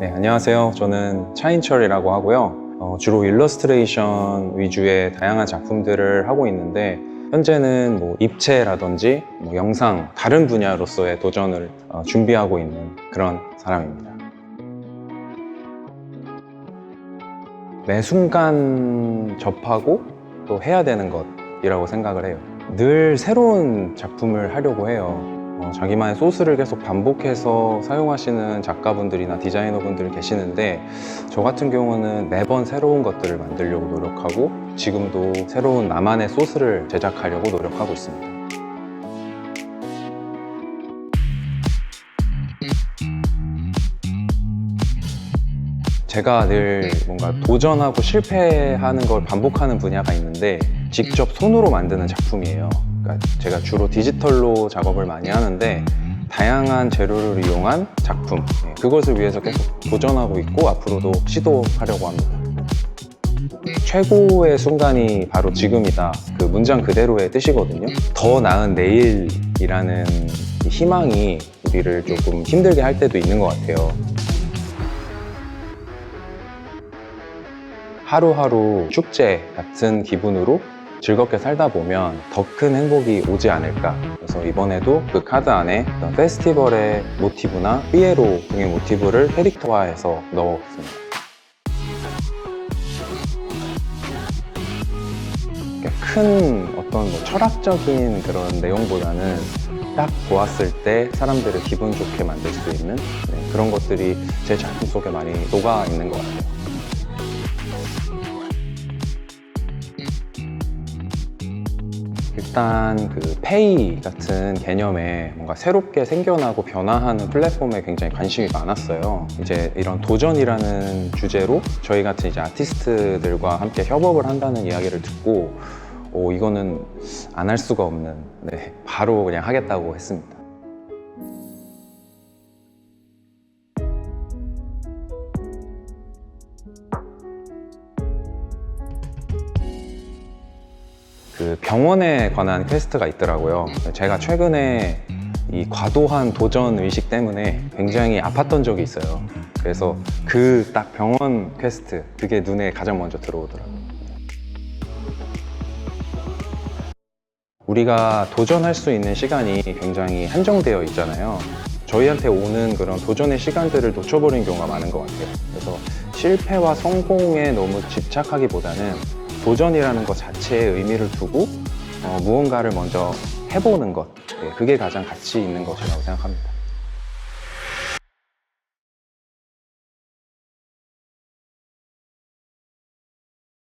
네, 안녕하세요. 저는 차인철이라고 하고요. 어, 주로 일러스트레이션 위주의 다양한 작품들을 하고 있는데 현재는 뭐 입체라든지 뭐 영상 다른 분야로서의 도전을 어, 준비하고 있는 그런 사람입니다. 매 순간 접하고 또 해야 되는 것이라고 생각을 해요. 늘 새로운 작품을 하려고 해요. 어, 자기만의 소스를 계속 반복해서 사용하시는 작가분들이나 디자이너분들이 계시는데 저 같은 경우는 매번 새로운 것들을 만들려고 노력하고 지금도 새로운 나만의 소스를 제작하려고 노력하고 있습니다. 제가 늘 뭔가 도전하고 실패하는 걸 반복하는 분야가 있는데 직접 손으로 만드는 작품이에요. 그러니까 제가 주로 디지털로 작업을 많이 하는데 다양한 재료를 이용한 작품 네, 그것을 위해서 계속 도전하고 있고 앞으로도 시도하려고 합니다. 최고의 순간이 바로 지금이다. 그 문장 그대로의 뜻이거든요. 더 나은 내일이라는 이 희망이 우리를 조금 힘들게 할 때도 있는 것 같아요. 하루하루 축제 같은 기분으로 즐겁게 살다 보면 더 큰 행복이 오지 않을까. 그래서 이번에도 그 카드 안에 페스티벌의 모티브나 삐에로 등의 모티브를 캐릭터화해서 넣었습니다. 큰 어떤 뭐 철학적인 그런 내용보다는 딱 보았을 때 사람들을 기분 좋게 만들 수 있는 네, 그런 것들이 제 작품 속에 많이 녹아 있는 것 같아요. 일단 그 페이 같은 개념에 뭔가 새롭게 생겨나고 변화하는 플랫폼에 굉장히 관심이 많았어요. 이제 이런 도전이라는 주제로 저희 같은 이제 아티스트들과 함께 협업을 한다는 이야기를 듣고 오, 이거는 안 할 수가 없는 네, 바로 그냥 하겠다고 했습니다. 그 병원에 관한 퀘스트가 있더라고요. 제가 최근에 이 과도한 도전 의식 때문에 굉장히 아팠던 적이 있어요. 그래서 그 딱 병원 퀘스트 그게 눈에 가장 먼저 들어오더라고요. 우리가 도전할 수 있는 시간이 굉장히 한정되어 있잖아요. 저희한테 오는 그런 도전의 시간들을 놓쳐버린 경우가 많은 것 같아요. 그래서 실패와 성공에 너무 집착하기보다는 도전이라는 것 자체에 의미를 두고 어, 무언가를 먼저 해보는 것, 네, 그게 가장 가치 있는 것이라고 생각합니다.